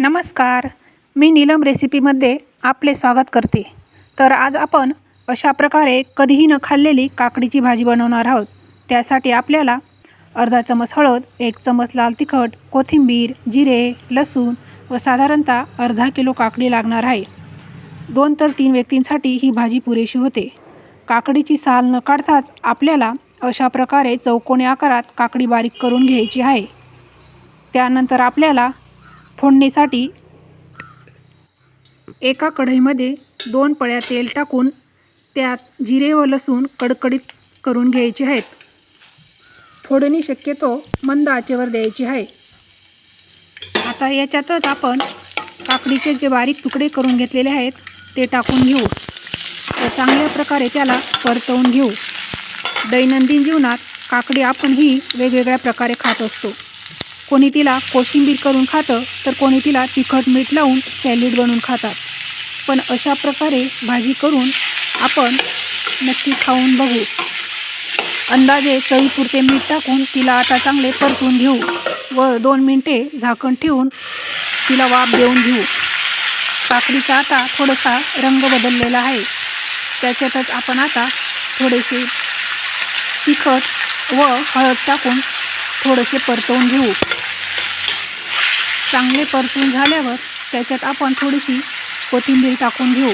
नमस्कार. मी नीलम रेसिपीमध्ये आपले स्वागत करते. तर आज आपण अशा प्रकारे कधीही न खाल्लेली काकडीची भाजी बनवणार आहोत. त्यासाठी आपल्याला अर्धा चमच हळद एक चमच लाल तिखट कोथिंबीर जिरे लसूण व साधारणतः अर्धा किलो काकडी लागणार आहे. दोन तर तीन व्यक्तींसाठी ही भाजी पुरेशी होते. काकडीची साल न काढताच आपल्याला अशा प्रकारे चौकोनी आकारात काकडी बारीक करून घ्यायची आहे. त्यानंतर आपल्याला फोडणीसाठी एका कढईमध्ये दोन पळ्या तेल टाकून त्यात जिरे व लसूण कडकडीत करून घ्यायचे आहेत. फोडणी शक्यतो मंद आचेवर द्यायची आहे. आता याच्यातच आपण काकडीचे जे बारीक तुकडे करून घेतलेले आहेत ते टाकून घेऊ. तर चांगल्या प्रकारे त्याला परतवून घेऊ. दैनंदिन जीवनात काकडी आपण ही वेगवेगळ्या प्रकारे खात असतो. कोणी तिला कोशिंबीर करून खातं तर कोणी तिला तिखट मीठ लावून सॅलिड बनवून खातात. पण अशा प्रकारे भाजी करून आपण नक्की खाऊन बघू. अंदाजे चवीपुरते मीठ टाकून तिला आता चांगले परतून घेऊ व दोन मिनटे झाकण ठेवून तिला वाफ देऊन घेऊ. काकडीचा आता थोडासा रंग बदललेला आहे. त्याच्यातच आपण आता थोडेसे तिखट व हळद टाकून थोडेसे परतवून घेऊ. चांगले परतून झाल्यावर त्याच्यात आपण थोडीशी कोथिंबीर टाकून घेऊ.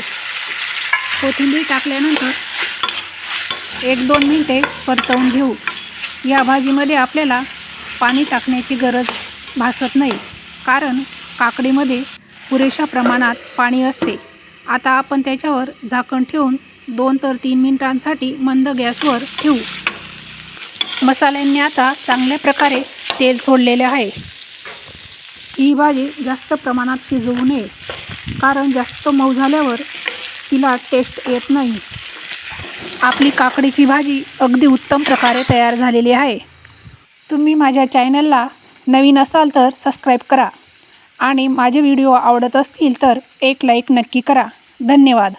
कोथिंबीर टाकल्यानंतर एक दोन मिनटे परतवून घेऊ. या भाजीमध्ये आपल्याला पाणी टाकण्याची गरज भासत नाही कारण काकडीमध्ये पुरेशा प्रमाणात पाणी असते. आता आपण त्याच्यावर झाकण ठेवून दोन तर तीन मिनिटांसाठी मंद गॅसवर ठेवू. मसाल्यांनी आता चांगल्या प्रकारे तेल सोडलेले आहे. ही भाजी जास्त प्रमाणात शिजवू नये कारण जास्त मऊ झाल्यावर तिला टेस्ट येत नाही. आपली काकडीची भाजी अगदी उत्तम प्रकारे तयार झालेली आहे. तुम्ही माझ्या चॅनलला नवीन असाल तर सबस्क्राईब करा आणि माझे व्हिडिओ आवडत असतील तर एक लाईक नक्की करा. धन्यवाद.